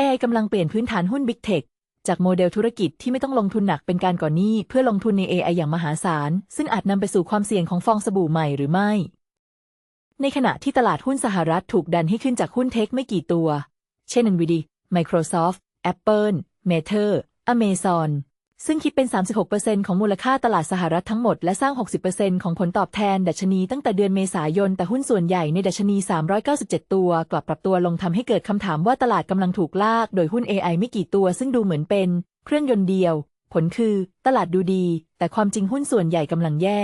AI กำลังเปลี่ยนพื้นฐานหุ้น Big Tech จากโมเดลธุรกิจที่ไม่ต้องลงทุนหนักเป็นการก่อนหนี้ เพื่อลงทุนใน AI อย่างมหาศาล ซึ่งอาจนำไปสู่ความเสี่ยงของฟองสบู่ใหม่หรือไม่ ในขณะที่ตลาดหุ้นสหรัฐถูกดันให้ขึ้นจากหุ้นเทคไม่กี่ตัว เช่น Nvidia Microsoft Apple Meta Amazon ซึ่งคิดเป็น 36%ของมูลค่าตลาดสหรัฐทั้งหมด และสร้าง 60%ของผลตอบแทนดัชนีตั้งแต่เดือนเมษายน แต่หุ้นส่วนใหญ่ในดัชนี 397 ตัว กลับปรับตัวลงทำให้เกิดคำถามว่าตลาดกำลังถูกลาก โดยหุ้น AI ไม่กี่ตัว ซึ่งดูเหมือนเป็น เครื่องยนต์เดียว ผลคือ ตลาดดูดี แต่ความจริงหุ้นส่วนใหญ่กำลังแย่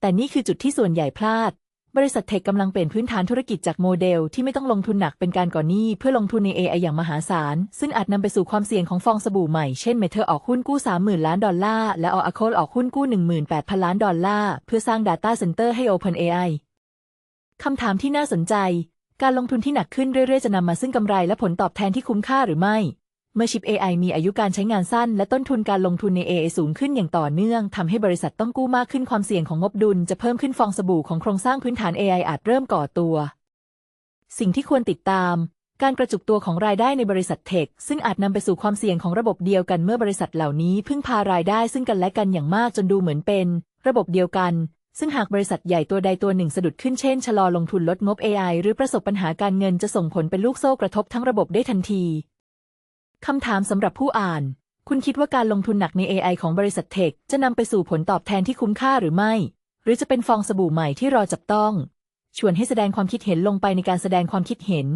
แต่นี่คือจุดที่ส่วนใหญ่พลาด บริษัทเทคกำลังเปลี่ยนพื้นฐานธุรกิจจากโมเดลที่ไม่ต้องลงทุนหนักเป็นการก่อนหนี้เพื่อลงทุนใน AI อย่างมหาศาล ซึ่งอาจนำไปสู่ความเสี่ยงของฟองสบู่ใหม่ เช่นเมเทอร์ออกหุ้นกู้ 30,000 ล้านดอลลาร์ และออ c l e ออกหุ้นกู้ 18,000 ล้านดอลลาร์ เพื่อสร้าง Data Center ให้ OpenAI คำถามที่น่าสนใจ การลงทุนที่หนักขึ้นเรื่อยๆ จะนำมาซึ่งกำไรและผลตอบแทนที่คุ้มค่าหรือไม่ เมื่อชิป AI มีอายุการใช้งานสั้น และต้นทุนการลงทุนใน AI สูงขึ้นอย่างต่อเนื่องทำให้บริษัทต้องกู้มากขึ้นความเสี่ยงของงบดุล จะเพิ่มขึ้นฟองสบู่ของโครงสร้างพื้นฐาน AI อาจเริ่มก่อตัว สิ่งที่ควรติดตาม การกระจุกตัวของรายได้ในบริษัทเทค ซึ่งอาจนำไปสู่ความเสี่ยงของระบบเดียวกันเมื่อบริษัทเหล่านี้ พึ่งพารายได้ซึ่งกันและกันอย่างมากจนดูเหมือนเป็น ระบบเดียวกันซึ่งหากบริษัทใหญ่ตัวใดตัวหนึ่งสะดุดขึ้นเช่น ชะลอลงทุนลดงบ AI หรือประสบปัญหาการเงินจะส่งผลเป็นลูกโซ่กระทบทั้งระบบได้ทันที คำถามสำหรับผู้อ่าน คุณคิดว่าการลงทุนหนักใน AI ของบริษัทเทค จะนำไปสู่ผลตอบแทนที่คุ้มค่าหรือไม่ หรือจะเป็นฟองสบู่ใหม่ที่รอจับต้อง ชวนให้แสดงความคิดเห็นลงไปในการแสดงความคิดเห็น